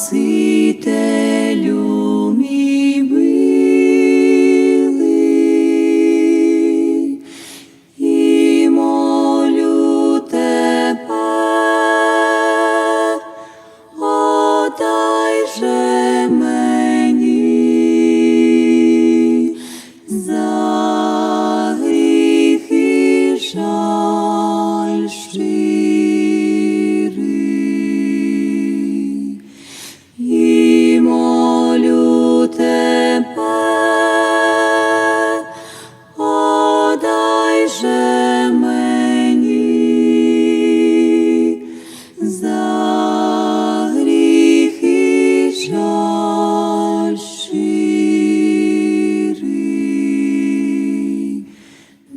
Спасителю мій милий, і молю тебе, отдай же мені за гріхи жаль.